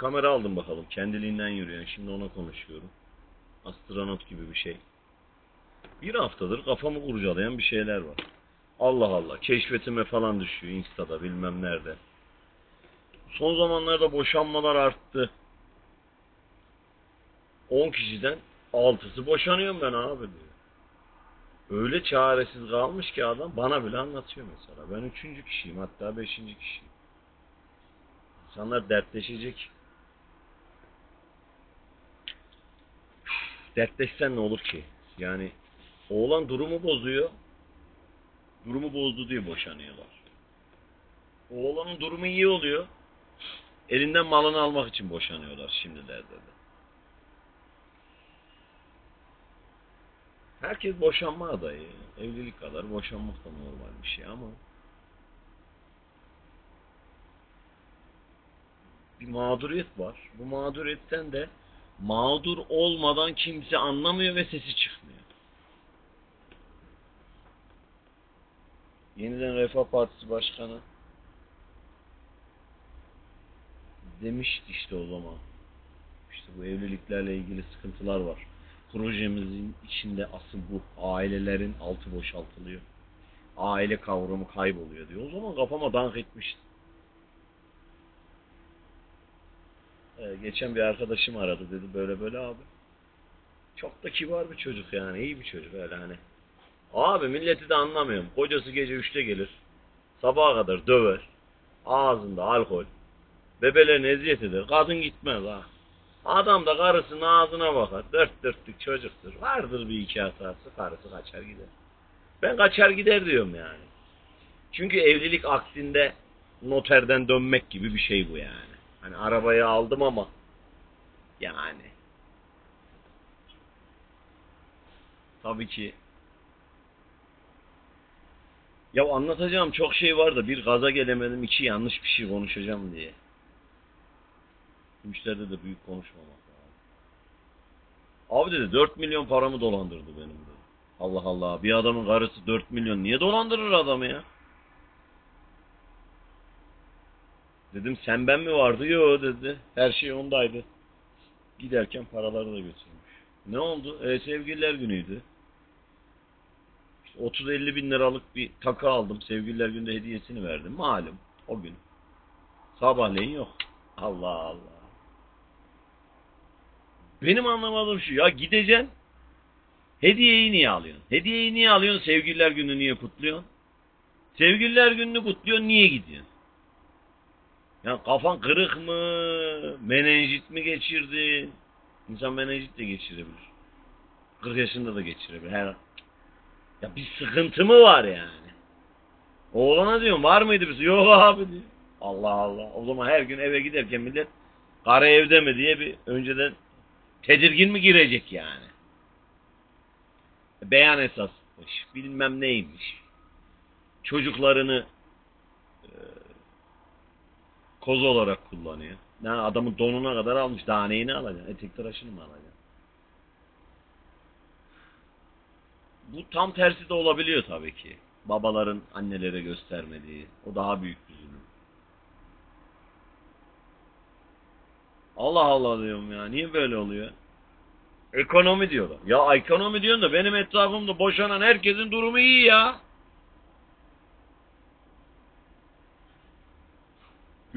kamera aldım bakalım. Kendiliğinden yürüyen. Şimdi ona konuşuyorum. Astronot gibi bir şey. Bir haftadır kafamı kurcalayan bir şeyler var. Allah Allah. Keşfetime falan düşüyor. Insta'da bilmem nerede. Son zamanlarda boşanmalar arttı. 10 kişiden 6'sı boşanıyorum ben abi diyor. Öyle çaresiz kalmış ki adam bana bile anlatıyor mesela. Ben üçüncü kişiyim hatta beşinci kişiyim. İnsanlar dertleşecek. Dertleşsen ne olur ki? Yani oğlan durumu bozuyor. Durumu bozdu diye boşanıyorlar. Oğlanın durumu iyi oluyor. Elinden malını almak için boşanıyorlar şimdilerde de. Herkes boşanma adayı. Evlilik kadar boşanmak da normal bir şey ama bir mağduriyet var. Bu mağduriyetten de mağdur olmadan kimse anlamıyor ve sesi çıkmıyor. Yeniden Refah Partisi Başkanı demişti işte o zaman. İşte bu evliliklerle ilgili sıkıntılar var. Projemizin içinde asıl bu. Ailelerin altı boşaltılıyor. Aile kavramı kayboluyor diyor. O zaman kafama dank etmişti. Ee, geçen bir arkadaşım aradı dedi böyle böyle abi. Çok da kibar bir çocuk yani iyi bir çocuk öyle hani. Abi milleti de anlamıyorum. Kocası gece üçte gelir. Sabaha kadar döver. Ağzında alkol. Bebelerin eziyet eder. Kadın gitmez ha. Adam da karısının ağzına bakar. Dört dörtlük çocuktur. Vardır bir iki hatası. Karısı kaçar gider. Ben kaçar gider diyorum yani. Çünkü evlilik aksinde noterden dönmek gibi bir şey bu yani. Hani arabayı aldım ama yani tabii ki ya anlatacağım çok şey var da bir gaza gelemedim iki yanlış bir şey konuşacağım diye. Müşteride de büyük konuşmamak lazım. Abi dedi 4 milyon paramı dolandırdı benim dedi. Allah Allah bir adamın karısı 4 milyon niye dolandırır adamı ya? Dedim sen ben mi vardı? Yo dedi. Her şey ondaydı. Giderken paraları da götürmüş. Ne oldu? E, sevgililer günüydü. İşte 30-50 bin liralık bir takı aldım. Sevgililer günde hediyesini verdim. Malum o gün. Sabahleyin yok. Allah Allah. Benim anlamadığım şu ya gideceksin. Hediyeyi niye alıyorsun? Hediyeyi niye alıyorsun? Sevgililer günü niye kutluyorsun? Sevgililer gününü kutluyorsun niye gidiyorsun? Ya kafan kırık mı? Menenjit mi geçirdin? İnsan menenjit de geçirebilir. 40 yaşında da geçirebilir. Her ya bir sıkıntı mı var yani? Oğlana diyorum var mıydı bir Yok abi diyor. Allah Allah. O zaman her gün eve giderken millet karı evde mi diye bir önceden tedirgin mi girecek yani? Beyan esasmış. Bilmem neymiş. Çocuklarını e, koz olarak kullanıyor. Ne adamın donuna kadar almış. Daha neyini alacaksın? Etek tıraşını mı alacaksın? Bu tam tersi de olabiliyor tabii ki. Babaların annelere göstermediği. O daha büyük bir zulüm. Allah Allah diyorum ya. Niye böyle oluyor? Ekonomi diyorlar. Ya ekonomi diyorsun da benim etrafımda boşanan herkesin durumu iyi ya.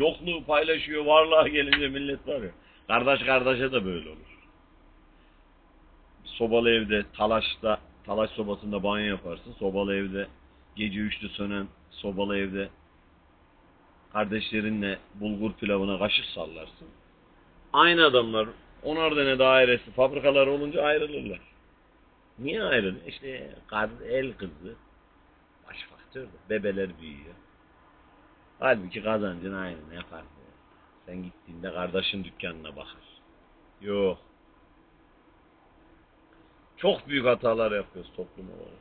Yokluğu paylaşıyor, varlığa gelince millet var ya. Kardeş kardeşe de böyle olur. Sobalı evde, talaşta, talaş sobasında banyo yaparsın. Sobalı evde, gece üçte sönen sobalı evde kardeşlerinle bulgur pilavına kaşık sallarsın. Aynı adamlar onar tane dairesi, fabrikalar olunca ayrılırlar. Niye ayrılıyor? İşte el kızı, baş faktör, bebeler büyüyor. Halbuki kazancın aynı ne farkı var? Sen gittiğinde kardeşin dükkanına bakar. Yok. Çok büyük hatalar yapıyoruz toplum olarak.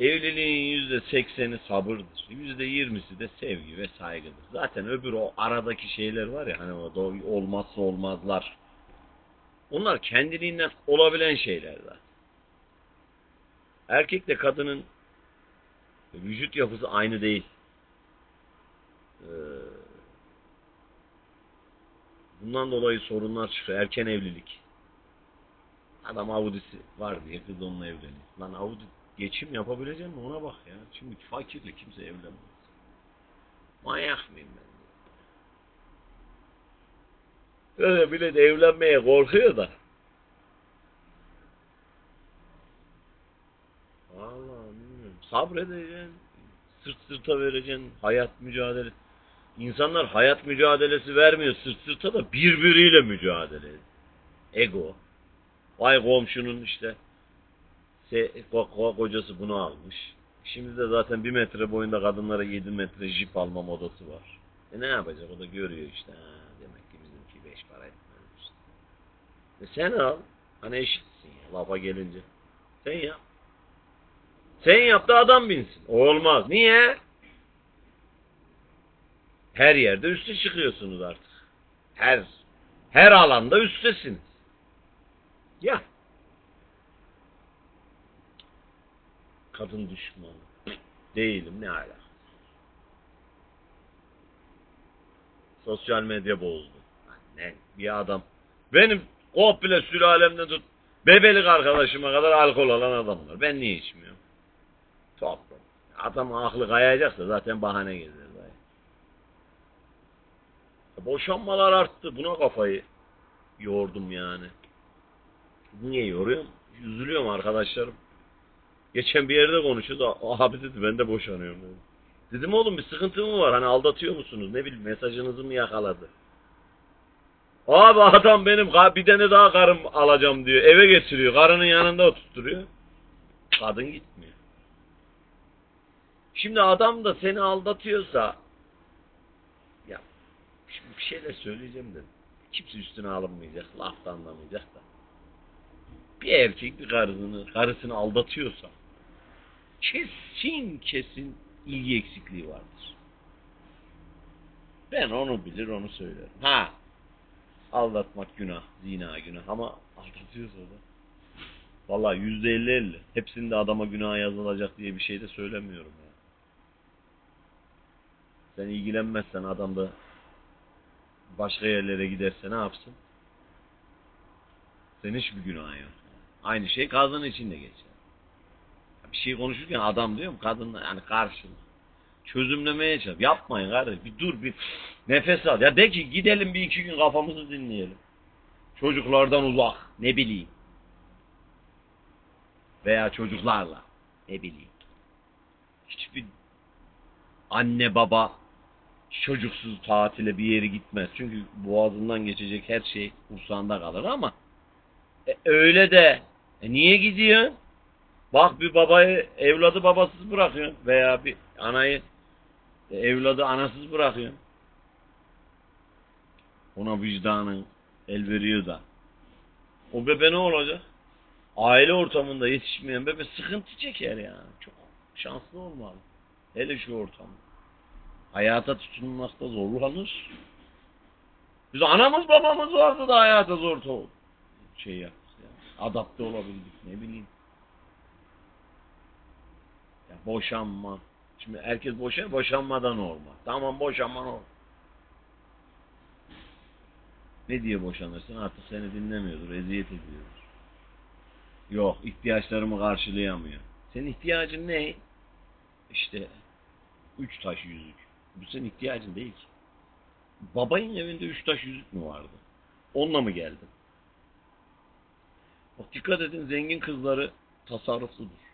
Evliliğin yüzde sekseni sabırdır. Yüzde yirmisi de sevgi ve saygıdır. Zaten öbür o aradaki şeyler var ya hani o olmazsa olmazlar. Onlar kendiliğinden olabilen şeyler zaten. Erkekle kadının vücut yapısı aynı değil. Ee, Bundan dolayı sorunlar çıkıyor. Erken evlilik. Adam Audi'si var diye kız onunla evleniyor. Lan Audi geçim yapabilecek mi ona bak ya. Şimdi fakirle kimse evlenmez. Manyak mıyım ben? Öyle bile de evlenmeye korkuyor da. Vallahi bilmiyorum. Sabredeceksin. Sırt sırta vereceksin. Hayat mücadele. İnsanlar hayat mücadelesi vermiyor sırt sırta da birbiriyle mücadele. ediyor. Ego. Vay komşunun işte se, ko- ko- kocası bunu almış. Şimdi de zaten bir metre boyunda kadınlara 7 metre jip alma modası var. E ne yapacak? O da görüyor işte. Ha, demek ki bizimki beş para etmez işte. E sen al. Hani eşitsin ya lafa gelince. Sen yap. Sen yap da adam binsin. Olmaz. Niye? Her yerde üste çıkıyorsunuz artık. Her her alanda üstesiniz. Ya. Kadın düşmanı. Değilim ne alaka. Sosyal medya bozdu. Lan Ne bir adam. Benim komple sülalemden tut bebelik arkadaşıma kadar alkol alan adamlar. Ben niye içmiyorum? Toplum. Adam aklı kayacaksa zaten bahane gezer. Boşanmalar arttı. Buna kafayı yordum yani. Niye yoruyorum? Üzülüyorum arkadaşlarım. Geçen bir yerde konuşuyordu. Abi dedi ben de boşanıyorum dedi. Dedim oğlum bir sıkıntı mı var? Hani aldatıyor musunuz? Ne bileyim mesajınızı mı yakaladı? Abi adam benim bir tane daha karım alacağım diyor. Eve getiriyor. Karının yanında oturtuyor. Kadın gitmiyor. Şimdi adam da seni aldatıyorsa bir şeyler söyleyeceğim de kimse üstüne alınmayacak. Laf da anlamayacak da. Bir erkek bir karısını, karısını aldatıyorsa kesin kesin ilgi eksikliği vardır. Ben onu bilir onu söylerim. Ha aldatmak günah, zina günah ama aldatıyorsa da vallahi yüzde elli elli. Hepsinde adama günah yazılacak diye bir şey de söylemiyorum ya. Sen ilgilenmezsen adam da başka yerlere giderse ne yapsın? Senin hiçbir günahın yok. Aynı şey kadın için de geçer. Bir şey konuşurken adam diyorum kadınla yani karşılık. Çözümlemeye çalış. Yapmayın kardeş. Bir dur bir nefes al. Ya de ki gidelim bir iki gün kafamızı dinleyelim. Çocuklardan uzak. Ne bileyim. Veya çocuklarla. Ne bileyim. Hiçbir anne baba çocuksuz tatile bir yere gitmez. Çünkü boğazından geçecek her şey kursağında kalır ama e, öyle de e, niye gidiyorsun? Bak bir babayı evladı babasız bırakıyorsun veya bir anayı e, evladı anasız bırakıyorsun. Ona vicdanın el veriyor da. O bebe ne olacak? Aile ortamında yetişmeyen bebe sıkıntı çeker yani. Çok şanslı olmalı. Hele şu ortamda. Hayata tutunmakta zorlanır. Biz anamız babamız vardı da hayata zor şey yaptık yani. Adapte olabildik ne bileyim. Ya boşanma. Şimdi herkes boşan, boşanmadan normal. Tamam boşanma normal. Ne diye boşanırsın? Artık seni dinlemiyordur, eziyet ediyordur. Yok, ihtiyaçlarımı karşılayamıyor. Senin ihtiyacın ne? İşte üç taş yüzük. Bu senin ihtiyacın değil ki. Babayın evinde üç taş yüzük mü vardı? Onunla mı geldin? Bak dikkat edin zengin kızları tasarrufludur.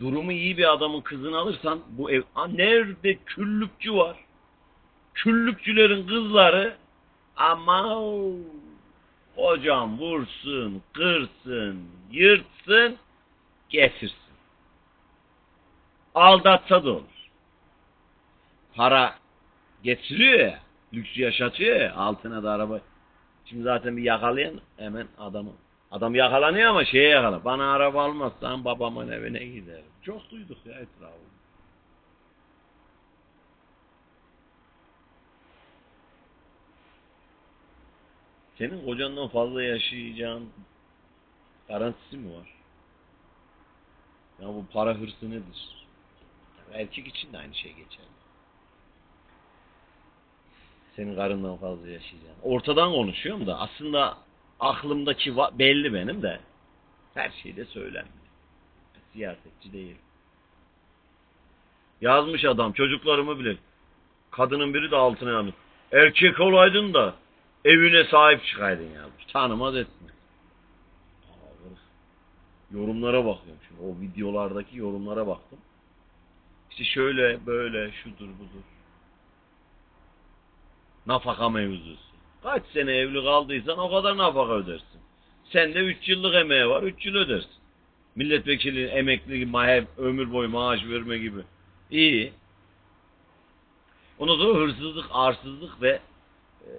Durumu iyi bir adamın kızını alırsan bu ev... Aa, nerede küllükçü var? Küllükçülerin kızları ama hocam vursun, kırsın, yırtsın, getirsin. Aldatsa da olur. Para getiriyor ya, lüks yaşatıyor ya, altına da araba. Şimdi zaten bir yakalayan hemen adamı. Adam yakalanıyor ama şeye yakala. Bana araba almazsan babamın evine giderim. Çok duyduk ya etrafında. Senin kocandan fazla yaşayacağın garantisi mi var? Ya bu para hırsı nedir? Erkek için de aynı şey geçerli. Senin karından fazla yaşayacaksın. Ortadan konuşuyorum da aslında aklımdaki belli benim de. Her şeyde söylenmiyor. Siyasetçi değil. Yazmış adam çocuklarımı bile. Kadının biri de altına yazmış. Erkek olaydın da evine sahip çıkaydın yazmış. Tanımaz etmez. Aa, Yorumlara bakıyorum şimdi. O videolardaki yorumlara baktım. İşte şöyle böyle şudur budur. Nafaka mevzusu. Kaç sene evli kaldıysan o kadar nafaka ödersin. Sen de 3 yıllık emeği var 3 yıl ödersin. Milletvekili emekli ma- ömür boyu maaş verme gibi. İyi. Ondan sonra hırsızlık, arsızlık ve e,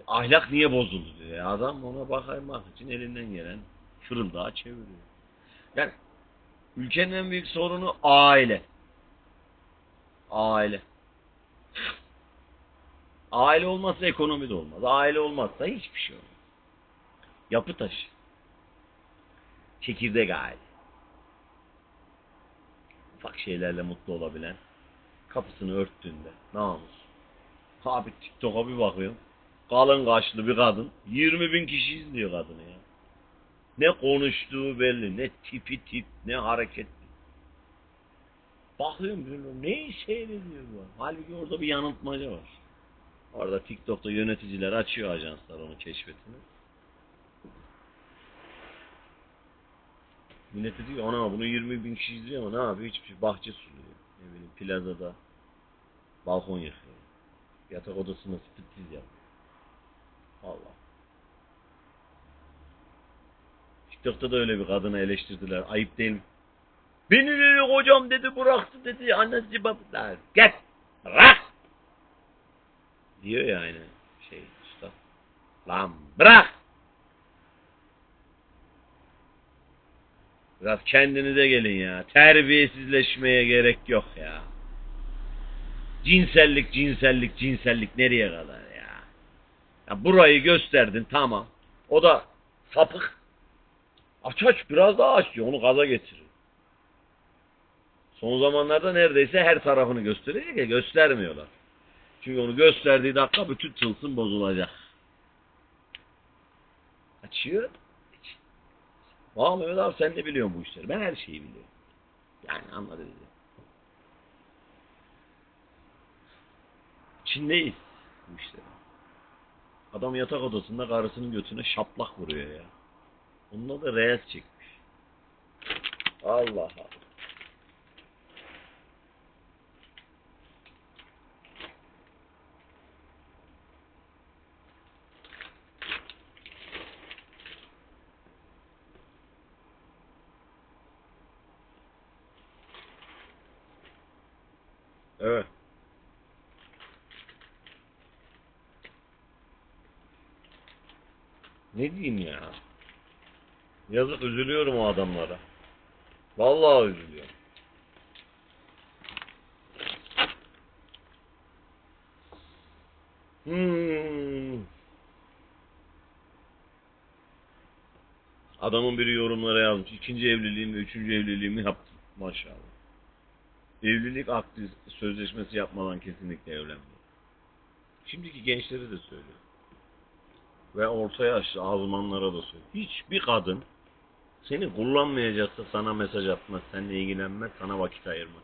ahlak niye bozuldu diyor. Ya adam ona bakaymak için elinden gelen fırıldağı çeviriyor. Yani ülkenin en büyük sorunu aile. Aile. Aile olmazsa ekonomi de olmaz. Aile olmazsa hiçbir şey olmaz. Yapı taşı. Çekirdek aile. Ufak şeylerle mutlu olabilen. Kapısını örttüğünde. Namus. Abi TikTok'a bir bakıyorum. Kalın kaşlı bir kadın. 20 bin kişi izliyor kadını ya. Ne konuştuğu belli. Ne tipi tip. Ne hareketli. Bakıyorum böyle neyi seyrediyor bu? Halbuki orada bir yanıltmaca var. Orada TikTok'ta yöneticiler açıyor ajanslar onu keşfetini. Millet de diyor ana bunu 20 bin kişi izliyor ama ne yapıyor? Hiçbir şey. Bahçe suluyor. Ne bileyim plazada balkon yıkıyor. Yatak odasında striptiz yapıyor. Allah. TikTok'ta da öyle bir kadını eleştirdiler. Ayıp değil mi? Beni dedi hocam dedi bıraktı dedi. Annesi babası. Gel. Bırak. Diyor ya aynı şey usta. Lan bırak. Biraz kendinize gelin ya. Terbiyesizleşmeye gerek yok ya. Cinsellik, cinsellik, cinsellik nereye kadar ya? ya burayı gösterdin tamam. O da sapık. Aç aç biraz daha aç diyor. Onu gaza getirir. Son zamanlarda neredeyse her tarafını gösterecek ya göstermiyorlar. Çünkü onu gösterdiği dakika bütün tılsım bozulacak. Açıyor. Valla Mehmet abi sen de biliyorsun bu işleri. Ben her şeyi biliyorum. Yani anladın mı? İçindeyiz bu işleri. Adam yatak odasında karısının götüne şaplak vuruyor ya. Onunla da reels çekmiş. Allah Allah. Ne diyeyim ya? Yazık üzülüyorum o adamlara. Vallahi üzülüyorum. Hmm. Adamın biri yorumlara yazmış. İkinci evliliğimi üçüncü evliliğimi yaptım. Maşallah. Evlilik akdi sözleşmesi yapmadan kesinlikle evlenmiyor. Şimdiki gençleri de söylüyor. Ve orta yaşlı azmanlara da söylüyor. Hiçbir kadın seni kullanmayacaksa sana mesaj atmaz, seninle ilgilenmez, sana vakit ayırmaz.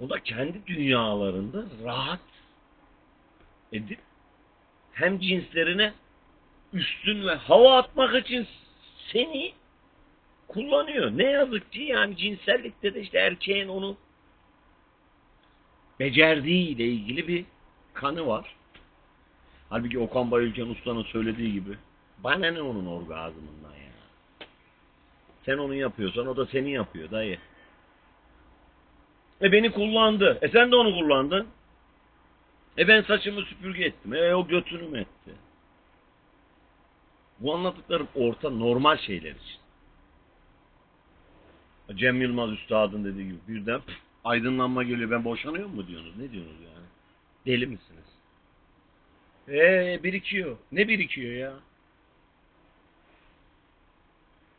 O da kendi dünyalarında rahat edip hem cinslerine üstün ve hava atmak için seni kullanıyor. Ne yazık ki yani cinsellikte de işte erkeğin onu becerdiğiyle ilgili bir kanı var. Halbuki Okan Bayülken Usta'nın söylediği gibi bana ne onun orgazmından ya. Sen onu yapıyorsan o da seni yapıyor dayı. E beni kullandı. E sen de onu kullandın. E ben saçımı süpürge ettim. E o götünü mü etti? Bu anlattıklarım orta normal şeyler için. Cem Yılmaz Üstad'ın dediği gibi birden pf, aydınlanma geliyor. Ben boşanıyor mu diyorsunuz? Ne diyorsunuz yani? Deli misiniz? Eee birikiyor. Ne birikiyor ya?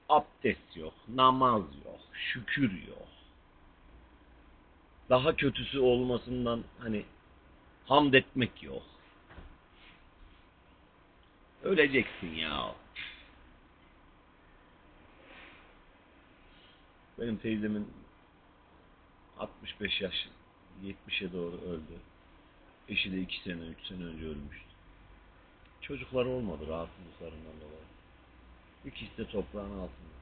Abdest yok, namaz yok, şükür yok. Daha kötüsü olmasından hani hamd etmek yok. Öleceksin ya. Benim teyzemin 65 yaş 70'e doğru öldü. Eşi de 2 sene 3 sene önce ölmüştü. Çocukları olmadı rahatsızlıklarından dolayı. İkisi de toprağın altında.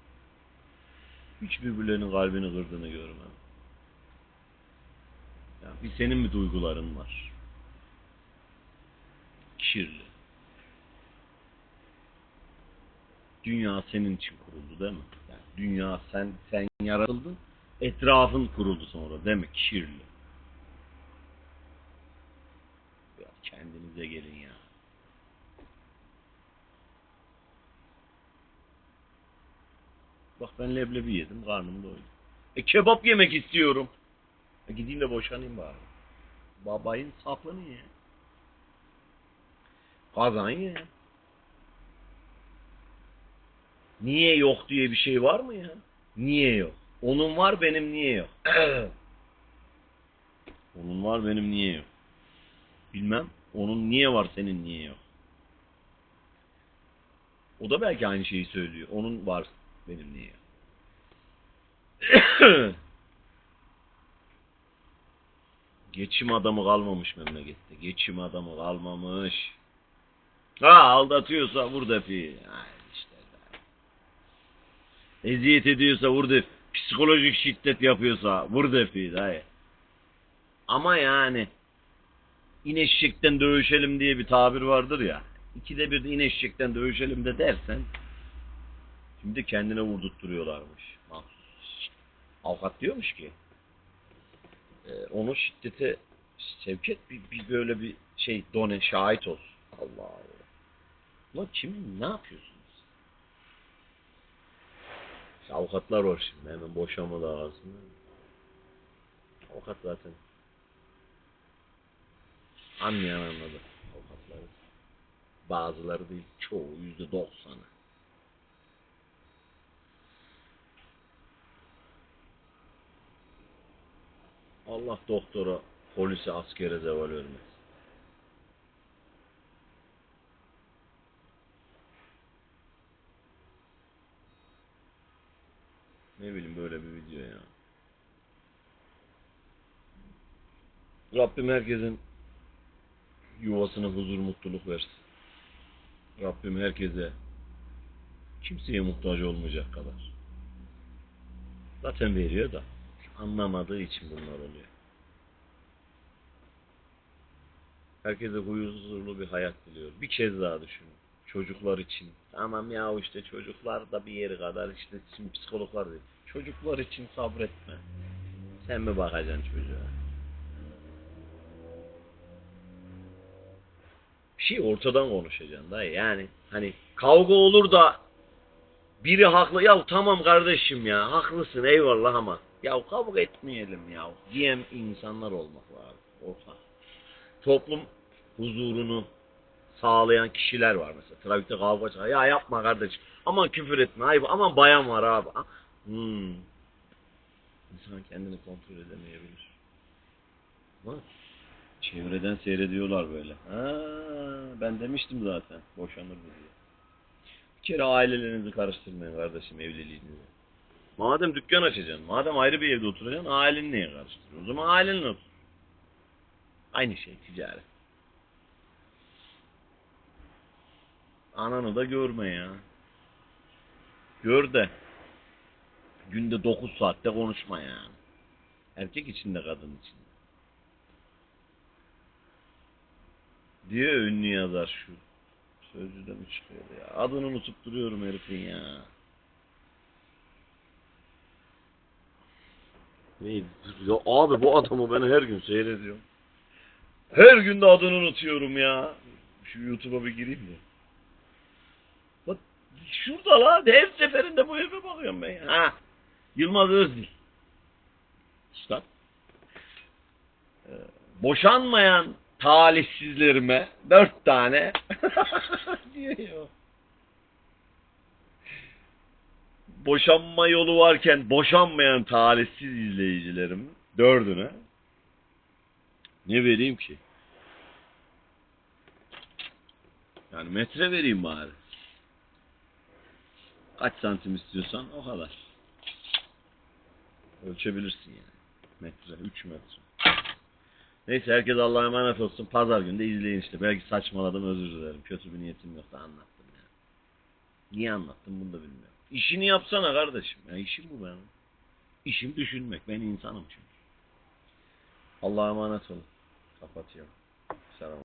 Hiç birbirlerinin kalbini kırdığını görmem. Ya bir senin mi duyguların var? Kirli. Dünya senin için kuruldu değil mi? Yani dünya sen sen yaratıldın, etrafın kuruldu sonra değil mi? Kirli. Ya kendinize gelin ya. Bak ben leblebi yedim, karnım doydu. E kebap yemek istiyorum. E gideyim de boşanayım bari. Babayın sapını ye. Kazan ye. Niye yok diye bir şey var mı ya? Niye yok? Onun var benim niye yok? Onun var benim niye yok? Bilmem. Onun niye var senin niye yok? O da belki aynı şeyi söylüyor. Onun var yok? Geçim adamı kalmamış memlekette. Geçim adamı kalmamış. Ha aldatıyorsa vur defi. İşte. Eziyet ediyorsa vur defi. Psikolojik şiddet yapıyorsa vur defi. Dayı. Ama yani ineşekten dövüşelim diye bir tabir vardır ya. İkide bir de ineşekten dövüşelim de dersen şimdi kendine vurdurtturuyorlarmış. Mahsus. Avukat diyormuş ki e, onu şiddete sevk et bir, bir böyle bir şey done şahit olsun. Allah Allah. Ulan kim ne yapıyorsunuz? İşte avukatlar var şimdi hemen boşanma davasında. Avukat zaten anlayan anladı avukatları. Bazıları değil çoğu yüzde doksanı. Allah doktora, polise, askere zeval vermez. Ne bileyim böyle bir video ya. Rabbim herkesin yuvasına huzur, mutluluk versin. Rabbim herkese kimseye muhtaç olmayacak kadar. Zaten veriyor da anlamadığı için bunlar oluyor. Herkese huzurlu bir hayat diliyor. Bir kez daha düşünün. Çocuklar için. Tamam ya işte çocuklar da bir yeri kadar işte şimdi psikologlar diyor. Çocuklar için sabretme. Sen mi bakacaksın çocuğa? Bir şey ortadan konuşacaksın dayı. Yani hani kavga olur da biri haklı. Ya tamam kardeşim ya haklısın eyvallah ama ya kavga etmeyelim ya diyen insanlar olmak lazım. Orta. Toplum huzurunu sağlayan kişiler var mesela. Trafikte kavga çıkar. Ya yapma kardeşim. Aman küfür etme. Ayıp. Aman bayan var abi. Hmm. İnsan kendini kontrol edemeyebilir. Ama çevreden seyrediyorlar böyle. Ha, ben demiştim zaten. Boşanır bu diye. Bir kere ailelerinizi karıştırmayın kardeşim evliliğinizi. Madem dükkan açacaksın, madem ayrı bir evde oturacaksın, aileni niye karıştırıyorsun? O zaman ailenle otur. Aynı şey ticaret. Ananı da görme ya. Gör de günde 9 saatte konuşma yani. Erkek için de kadın için de. Diyor ünlü yazar şu. Sözcüde mi çıkıyor ya? Adını unutup duruyorum herifin ya. Ya abi bu adamı ben her gün seyrediyorum. Her gün de adını unutuyorum ya. Şu YouTube'a bir gireyim de. Bak şurada la. Her seferinde bu herife bakıyorum ben ya. Ha. Yılmaz Özdil. Üstad. Ee, boşanmayan talihsizlerime dört tane diyor. Boşanma yolu varken boşanmayan talihsiz izleyicilerim dördüne ne vereyim ki? Ya Yani metre vereyim bari. Kaç santim istiyorsan o kadar. Ölçebilirsin yani. Metre, 3 metre. Neyse herkes Allah'a emanet olsun. Pazar günü de izleyin işte. Belki saçmaladım özür dilerim. Kötü bir niyetim yoktu anlattım ya. Niye anlattım bunu da bilmiyorum. İşini yapsana kardeşim. Ya işim bu benim. İşim düşünmek. Ben insanım çünkü. Allah'a emanet olun. Kapatıyorum. Selam.